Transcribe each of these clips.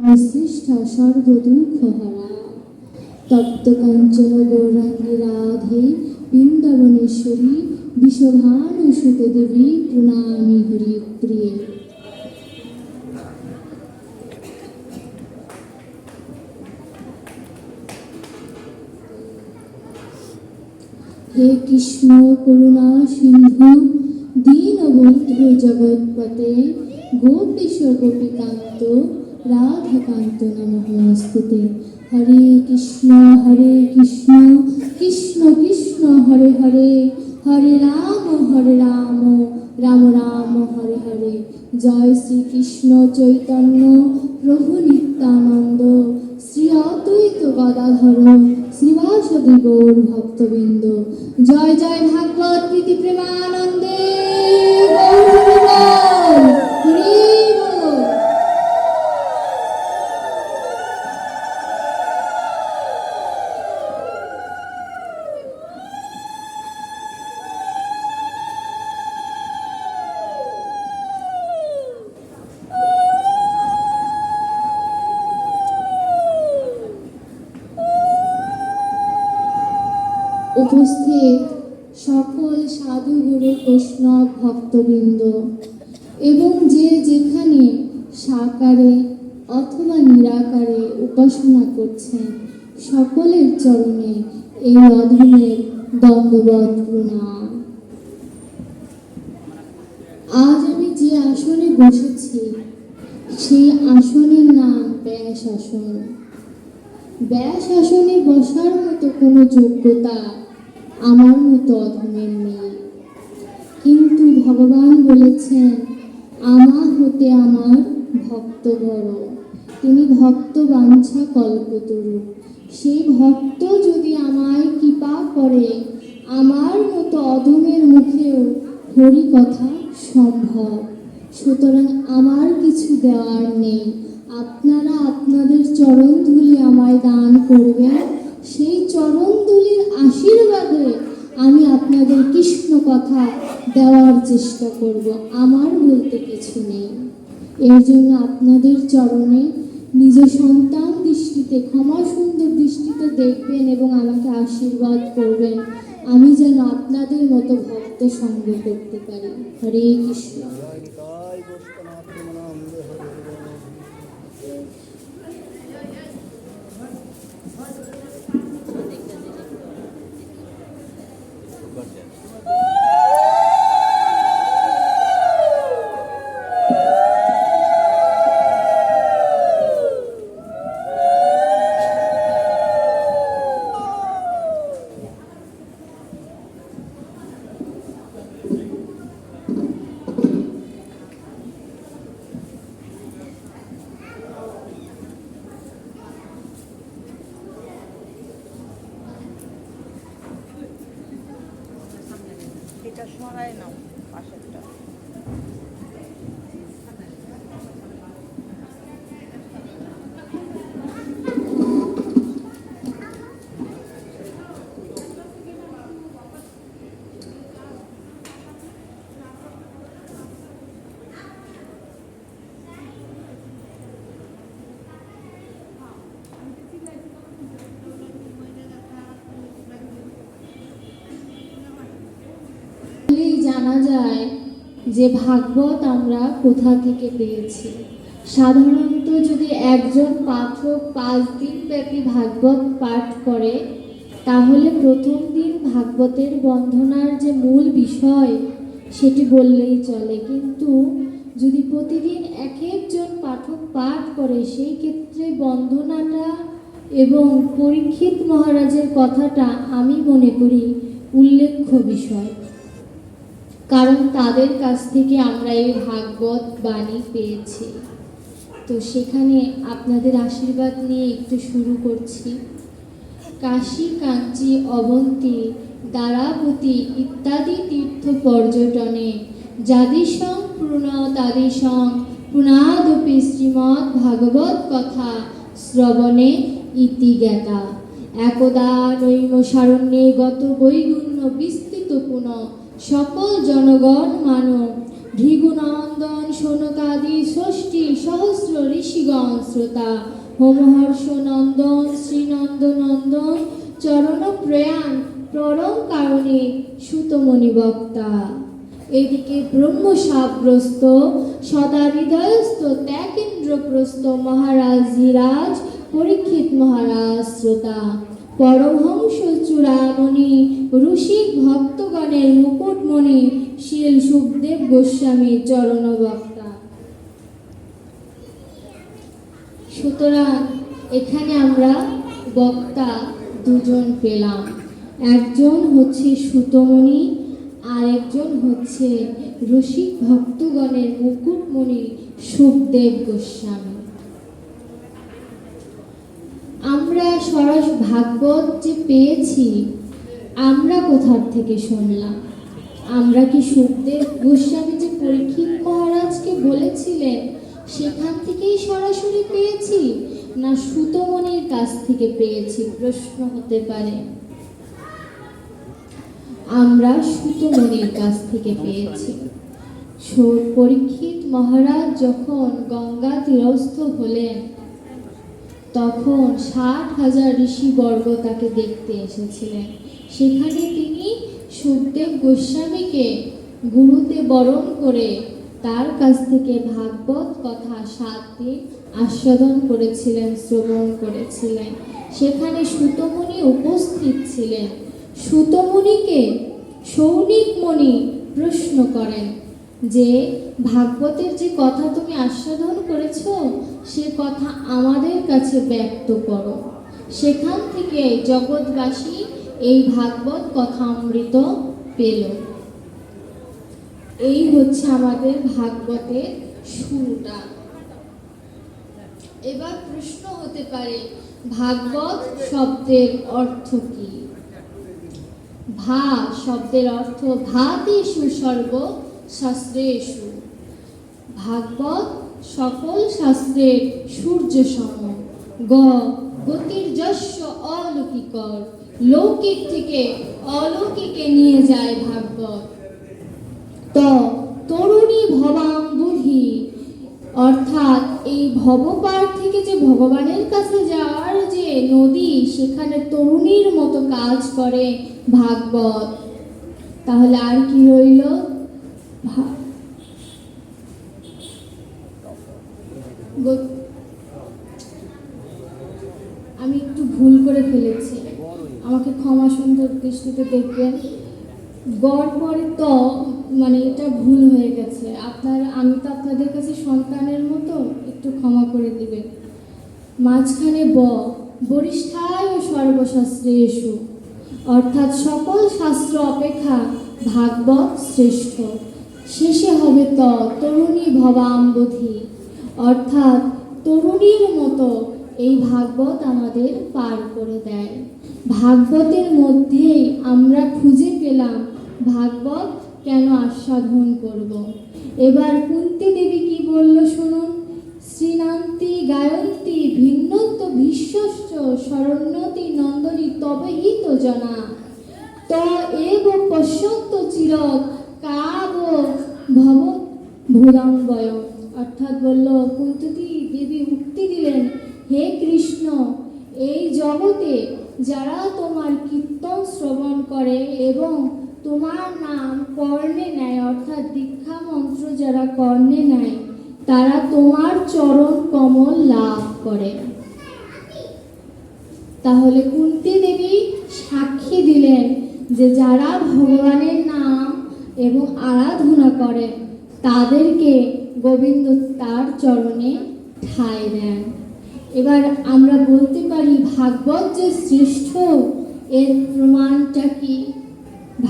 শ্রেষ্ঠা সর্বদুঃখহারা তপ্ত কাঞ্চন গৌরাঙ্গী রাধে বৃন্দাবনেশ্বরী বিশ্বভানু সুত দেবী প্রণামী হরি প্রিয়ে হে কৃষ্ণ করুণা সিন্ধু, দীনবন্ধু জগৎপতে গোপীশ গোপীকান্ত রাধাকান্ত নমস্তুতে হরে কৃষ্ণ হরে কৃষ্ণ কৃষ্ণ কৃষ্ণ, হরে হরে। হরে রাম হরে রাম রাম রাম, হরে হরে। জয় শ্রীকৃষ্ণ চৈতন্য প্রভু নিত্যানন্দ। শ্রী অদ্বৈত গদাধর শ্রীবাসদী গৌর ভক্তবৃন্দ। জয় জয় ভাগবত প্রীতি প্রেমানন্দে। উপস্থিত সকল সাধুগুরু বৈষ্ণব ভক্তবৃন্দ এবং যে যেখানে সাকারে অথবা নিরাকারে উপাসনা করছেন, সকলের চরণে এই অধমের দণ্ডবত প্রণাম। আজ আমি যে আসনে বসেছি, সেই আসনের নাম ব্যাস আসন। ব্যাস আসনে বসার মতো কোনো যোগ্যতা আমার মতো অধমের নেই কিন্তু ভগবান বলেছেন, আমা হতে আমার ভক্ত বড় তিনি ভক্ত বাঞ্ছা কল্পতরু। সেই ভক্ত যদি আমায় কৃপা করে, আমার মতো অধমের মুখেও হরি কথা সম্ভব। সুতরাং আমার কিছু দেওয়ার নেই। আপনারা আপনাদের চরণ ধুলি আমায় দান করবেন সেই চরণ ধুলির আশীর্বাদে আমি আপনাদের কৃষ্ণ কথা দেওয়ার চেষ্টা করব। আমার বলতে কিছু নেই। এর জন্য আপনাদের চরণে নিজ সন্তান দৃষ্টিতে, ক্ষমা সুন্দর দৃষ্টিতে দেখবেন এবং আমাকে আশীর্বাদ করবেন। আমি যেন আপনাদের মতো ভক্ত সঙ্গ করতে পারি। হরে কৃষ্ণ জয় গোষ্ঠনাথ প্রেমানন্দে হরে হরে এটা সরাই নাও পাশেরটা বললেই জানা যায় যে ভাগবত আমরা কোথা থেকে পেয়েছি? সাধারণত যদি একজন পাঠক পাঁচ দিন ব্যাপী ভাগবত পাঠ করে, তাহলে প্রথম দিন ভাগবতের বন্ধনার যে মূল বিষয়, সেটি বললেই চলে। কিন্তু যদি প্রতিদিন এক একজন পাঠক পাঠ করে, সেই ক্ষেত্রে বন্ধনাটা এবং পরীক্ষিত মহারাজের কথাটা আমি মনে করি উল্লেখ্য বিষয়। কারণ তাদের কাছ থেকে আমরা এই ভাগবত বাণী পেয়েছি। তো সেখানে আপনাদের আশীর্বাদ নিয়ে একটু শুরু করছি। কাশী, কাঞ্চি, অবন্তী, দ্বারাবতী ইত্যাদি তীর্থ পর্যটনে যাদিসং প্রণ তাদিসং প্রণাদপি শ্রীমৎ ভাগবত কথা শ্রবণে ইতি জ্ঞাতা। একদা নৈম সারণ্যে গত বৈগুণ্য বিস্তৃত পুনঃ সকল জনগণ মানব ভৃগুনন্দন শোনকাদি ষষ্ঠী, সহস্র ঋষিগণ, শ্রোতা হোমহর্ষ নন্দন শ্রীনন্দ নন্দন চরণ প্রয়াণ পরম কারণে, সুতমণি বক্তা। এদিকে ব্রহ্ম সাব্রস্ত সদা হৃদয়স্থ ত্যাগেন্দ্রপ্রস্ত মহারাজ ধীরাজ পরীক্ষিত মহারাজ, শ্রোতা, পরমহংস চূড়ামণি ঋষিক ভক্তগণের মুকুটমণি, শীল সুখদেব গোস্বামী চরণ বক্তা সুতরাং এখানে আমরা বক্তা দুজন পেলাম। একজন হচ্ছে সুতমণি আর একজন হচ্ছে রসিক ভক্তগণের মুকুটমণি সুখদেব গোস্বামী। আমরা সরস ভাগবত যে পেয়েছি, আমরা কোথার থেকে শুনলাম? আমরা কি সুখদেব গোস্বামী যে পরীক্ষিত মহারাজকে বলেছিলেন, সেখান থেকেই সরাসরি পেয়েছি? না সুতমণির কাছ থেকে পেয়েছি? প্রশ্ন হতে পারে। আমরা সুতমণির কাছ থেকে পেয়েছি। পরীক্ষিত মহারাজ যখন গঙ্গা তীরস্থ হলেন তখন ষাট হাজার ঋষিবর্গ তাকে দেখতে এসেছিলেন। সেখানে তিনি সুখদেব গোস্বামীকে গুরুতে বরণ করে তার কাছ থেকে ভাগবত কথা সাত দিন আস্বাদন করেছিলেন, শ্রবণ করেছিলেন। সেখানে সুতমণি উপস্থিত ছিলেন। সুতমণিকে সৌনিকমণি প্রশ্ন করেন যে ভাগবতের যে কথা তুমি আস্বাদন করেছ, সে কথা আমাদের কাছে ব্যক্ত করো। সেখান থেকে জগৎবাসী এই ভাগবত কথা অমৃত পেল। এই হচ্ছে আমাদের ভাগবতের শুরুটা। এবার প্রশ্ন হতে পারে, ভাগবত শব্দের অর্থ কি? ভা শব্দের অর্থ ভাতেষু সর্ব শাস্ত্রেষু। ভাগবত সকল শাস্ত্রের সূর্য সম গ গতির যশ অলৌকিকর। লৌকিক থেকে অলৌকিকে নিয়ে যায় ভাগবত। ত, তরুণী ভবাম বুধি। অর্থাৎ এই ভবপার থেকে যে ভগবানের কাছে যাওয়ার যে নদী, সেখানে তরুণীর মতো কাজ করে ভাগবত। তাহলে আর কি রইল? আমি একটু ভুল করে ফেলেছি। আমাকে ক্ষমা সুন্দর দৃষ্টিতে দেখবেন। গড় পরে ত মানে এটা ভুল হয়ে গেছে। আপনার, আমি তো আপনাদের কাছে সন্তানের মতো একটু ক্ষমা করে দিবেন। মাঝখানে ব, বরিষ্ঠায় ও সর্বশাস্ত্রে এসু। অর্থাৎ সকল শাস্ত্র অপেক্ষা ভাগবত শ্রেষ্ঠ। শেষে হবে ত তরুণী ভবাম্বধি। অর্থাৎ তরুণীর মতো এই ভাগবত আমাদের পার করে দেয়। ভাগবতের মধ্যেই আমরা খুঁজে পেলাম ভাগবত কেন আস্বাদন করব। এবার কুন্তি দেবী কি বলল শুনুন? শ্রীনান্তি গায়ন্তী ভিন্নত্ব ভীষ্মশ্চ শরণ্যতি নন্দনী তবে হি তো জনা। ত এব পশ্যন্ত চিরত কাব ভব ভূদাম্বয় অর্থাৎ বলল কুন্তী দেবী উক্তি দিলেন। হে কৃষ্ণ, এই জগতে যারা তোমার কীর্তন শ্রবণ করে এবং তোমার নাম কর্ণে নেয়, অর্থাৎ দীক্ষা মন্ত্র যারা কর্ণে নেয়, তারা তোমার চরণ কমল লাভ করে। তাহলে কুন্তি দেবী সাক্ষী দিলেন যে যারা ভগবানের নাম এবং আরাধনা করে, তাদেরকে গোবিন্দ তার চরণে ঠাঁই দেন। এবার আমরা বলতে পারি, ভাগবত যে শ্রেষ্ঠ, এর প্রমাণটা কি?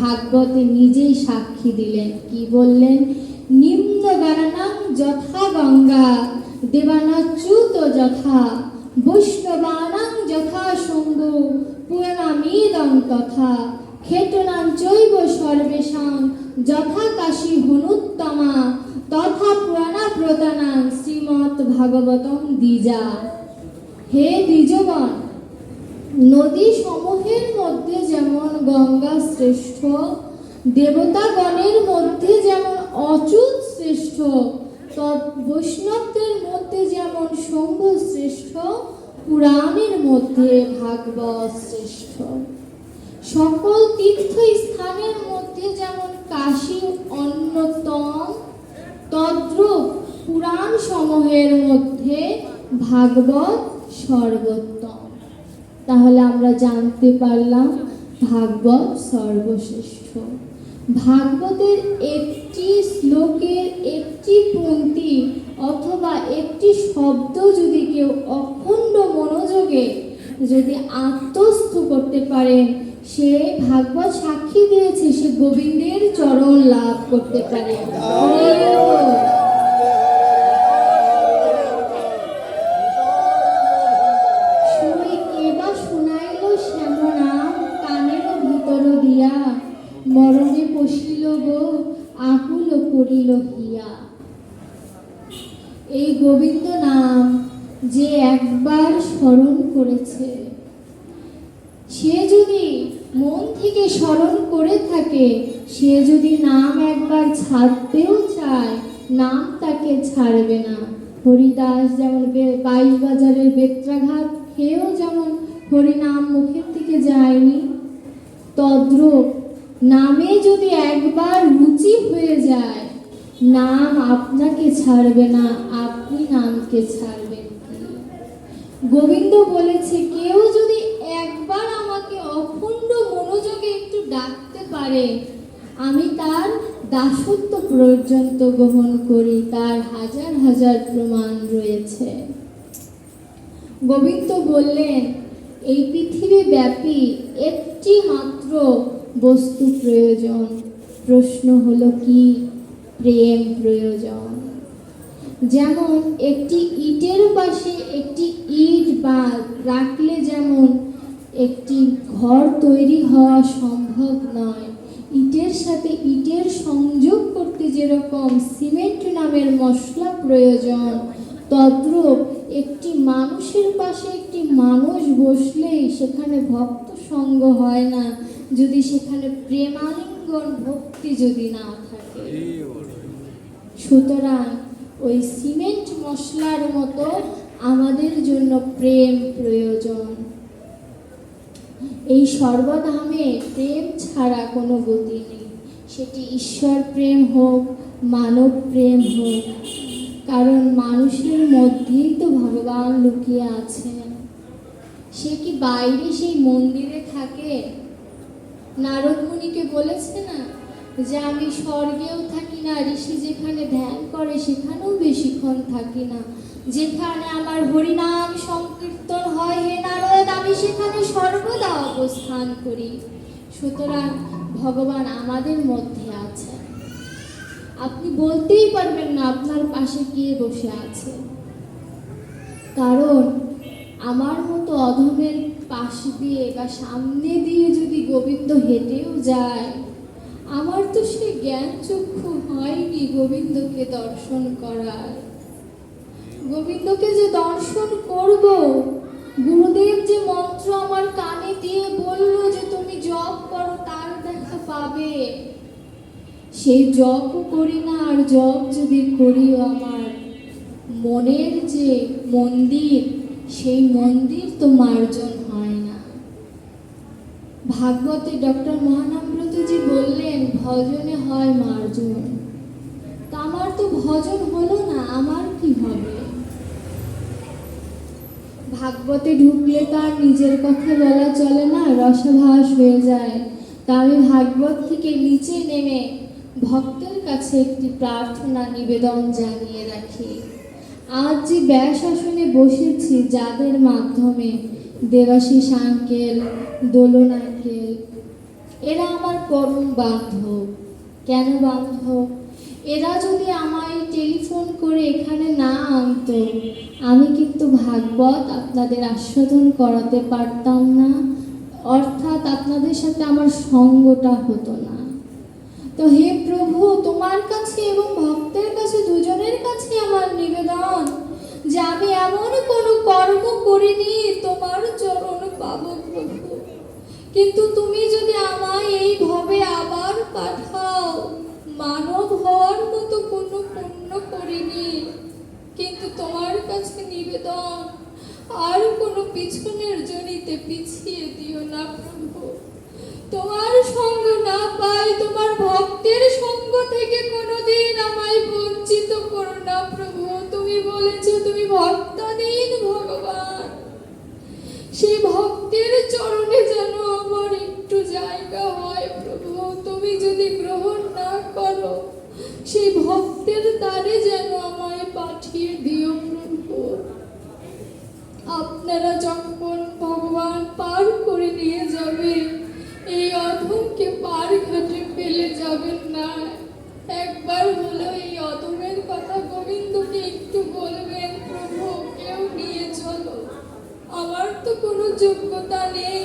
ভাগবতে নিজেই সাক্ষী দিলেন। কি বললেন? নিম্ন গানানাং যথা গঙ্গা, দেবানাচ্যুত যথা বৈষ্ণবানাং যথা শম্ভু, পুরাণামিদং তথা ক্ষেটনাং চৈব সর্বেষাং যথা কাশী হনুত্তমা, তথা পুরাণা প্রদানাং শ্রীমৎ ভাগবতম দ্বিজা। হে দ্বিজগণ নদী সমূহের মধ্যে যেমন গঙ্গা শ্রেষ্ঠ, দেবতাগণের মধ্যে যেমন অচ্যুত শ্রেষ্ঠ বৈষ্ণবদের মধ্যে যেমন শম্ভ শ্রেষ্ঠ, পুরাণের মধ্যে ভাগবত শ্রেষ্ঠ। সকল তীর্থ স্থানের মধ্যে যেমন কাশী অন্যতম, তদ্রূপ পুরাণ সমূহের মধ্যে ভাগবত সর্বোত্তম। তাহলে আমরা জানতে পারলাম ভাগবত সর্বশ্রেষ্ঠ। ভাগবতের একটি শ্লোকের একটি পংক্তি অথবা একটি শব্দ যদি কেউ অখণ্ড মনোযোগে যদি আত্মস্থ করতে পারেন সে ভাগবত সাক্ষী দিয়েছে, সে গোবিন্দের চরণ লাভ করতে পারে। মরণে পশিল গো, আকুল করিল হিয়া। এই গোবিন্দ নাম যে একবার স্মরণ করেছে। সে যদি মন থেকে স্মরণ করে থাকে। সে যদি নাম একবার ছাড়তেও চায়, নাম তাকে ছাড়বে না। হরিদাস যেমন বাইশ বাজারের বেত্রাঘাত খেয়েও যেমন হরিনাম মুখের থেকে যায়নি। তদ্রূপ নামে যদি একবার রুচি হয়ে যায়, নাম আপনাকে ছাড়বে না, আপনি নামকে ছাড়বেন গোবিন্দ বলেছে, কেউ যদি একবার আমাকে অখণ্ড মনোযোগে একটু ডাকতে পারে। আমি তার দাসত্ব পর্যন্ত গ্রহণ করি, তার হাজার হাজার প্রমাণ রয়েছে। গোবিন্দ বললেন, এই পৃথিবী ব্যাপী একটি মাত্র বস্তু প্রয়োজন। প্রশ্ন হলো কি? প্রেম প্রয়োজন। যেমন একটি ইটের পাশে একটি ইট বা রাখলে যেমন একটি ঘর তৈরি হওয়া সম্ভব নয়। ইটের সাথে ইটের সংযোগ করতে যেরকম সিমেন্ট নামের মশলা প্রয়োজন, তদ্রূপ একটি মানুষের পাশে একটি মানুষ বসলেই সেখানে ভক্ত সঙ্গ হয় না, যদি সেখানে প্রেমালিঙ্গন ভক্তি যদি না থাকে। সুতরাং ওই সিমেন্ট মশলার মতো আমাদের জন্য প্রেম প্রয়োজন। এই সর্বধামে প্রেম ছাড়া কোনো গতি নেই। সেটি ঈশ্বর প্রেম হোক, মানব প্রেম হোক, কারণ মানুষের মধ্যেই তো ভগবান লুকিয়ে আছেন। সে কি বাইরে সেই মন্দিরে থাকে? নারদ মুনিকে বলেছে না যে, আমি স্বর্গেও থাকি না, ঋষি যেখানে ধ্যান করে, সেখানেও বেশিক্ষণ থাকি না। যেখানে আমার হরিনাম সংকীর্তন হয় হে নারদ, আমি সেখানে সর্বদা অবস্থান করি। সুতরাং ভগবান আমাদের মধ্যে আছে আপনি বলতেই পারবেন না আপনার পাশে কে বসে আছে। কারণ আমার মতো অধমের পাশ দিয়ে বা সামনে দিয়ে যদি গোবিন্দ হেঁটেও যায়, আমার তো সে জ্ঞান চক্ষু হয়নি গোবিন্দকে দর্শন করার। গোবিন্দকে যে দর্শন করব, গুরুদেব যে মন্ত্র আমার কানে দিয়ে বলল যে তুমি জপ করো, তার দেখা পাবে। সেই জপও করি না, আর জপ যদি করিও আমার মনের যে মন্দির, সেই মন্দির তো মার্জন হয় না। ভাগবতে ডক্টর মহানামব্রতজি বললেন, ভজনে হয় মার্জন। তা আমার তো ভজন হলো না, আমার কি হবে? ভাগবতে ঢুকলে তার নিজের কথা বলা চলে না, রসভাস হয়ে যায়। তা আমি ভাগবত থেকে নিচে নেমে ভক্তের কাছে একটি প্রার্থনা নিবেদন জানিয়ে রাখি। আজ যে ব্যাস আসনে বসেছি যাদের মাধ্যমে দেবাশিস আঙ্কেল দোলন আঙ্কেল এরা আমার পরম বান্ধব। কেন বান্ধব? এরা যদি আমায় টেলিফোন করে এখানে না আনতো, আমি কিন্তু ভাগবত আপনাদের আস্বাদন করাতে পারতাম না। অর্থাৎ আপনাদের সাথে আমার সঙ্গটা হতো না। তো হে প্রভু, তোমার কাছে এবং ভক্তের কাছে দুজনের কাছে আমার নিবেদন যে আমি এমন কোনো কর্ম করিনি, তোমার চরণ পাবো প্রভু। কিন্তু তুমি যদি আমায় এইভাবে আবার পাঠাও মানব হওয়ার মতো কোনো পুণ্য করিনি। কিন্তু তোমার কাছে নিবেদন, আর কোনো পিছনের জনিতে পিছিয়ে দিও না প্রভু। তোমার সঙ্গ না পাই, তোমার ভক্তের সঙ্গ থেকে কোনোদিন আমায় বঞ্চিত করো না প্রভু। তুমি বলেছ, তুমি ভক্তাধীন ভগবান। সেই ভক্তের চরণে যেন আমার একটু জায়গা হয় প্রভু। তুমি যদি গ্রহণ করো। সেই ভক্তের দ্বারে যেন আমায় পাঠিয়ে দিও আপনারা যখন ভগবান পার করে নিয়ে যাবে এই অধমকে পার ঘাটে ফেলে যাবেন না। একবার হলো এই অধমের কথা গোবিন্দকে একটু বলবেন, প্রভু, কেউ নিয়ে চলো। আমার তো কোনো যোগ্যতা নেই।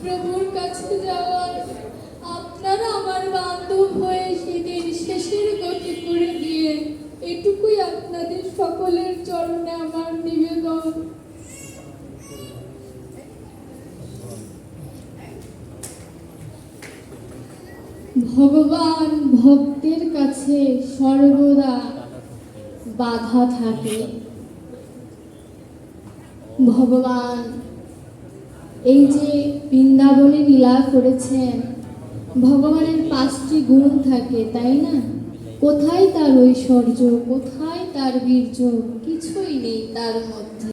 প্রভুর কাছে যাওয়ার আপনারা আমার বান্ধব হয়ে সেদিন শেষের গতি করে দিয়ে এটুকুই আপনাদের সকলের চরণে আমার নিবেদন। ভগবান ভক্তের কাছে সর্বদা বাধা থাকে। ভগবান, এই যে বৃন্দাবনে লীলা করেছেন, ভগবানের পাঁচটি গুণ থাকে, তাই না? কোথায় তার ঐশ্বর্য? কোথায় তার বীর্য কিছুই নেই তার মধ্যে।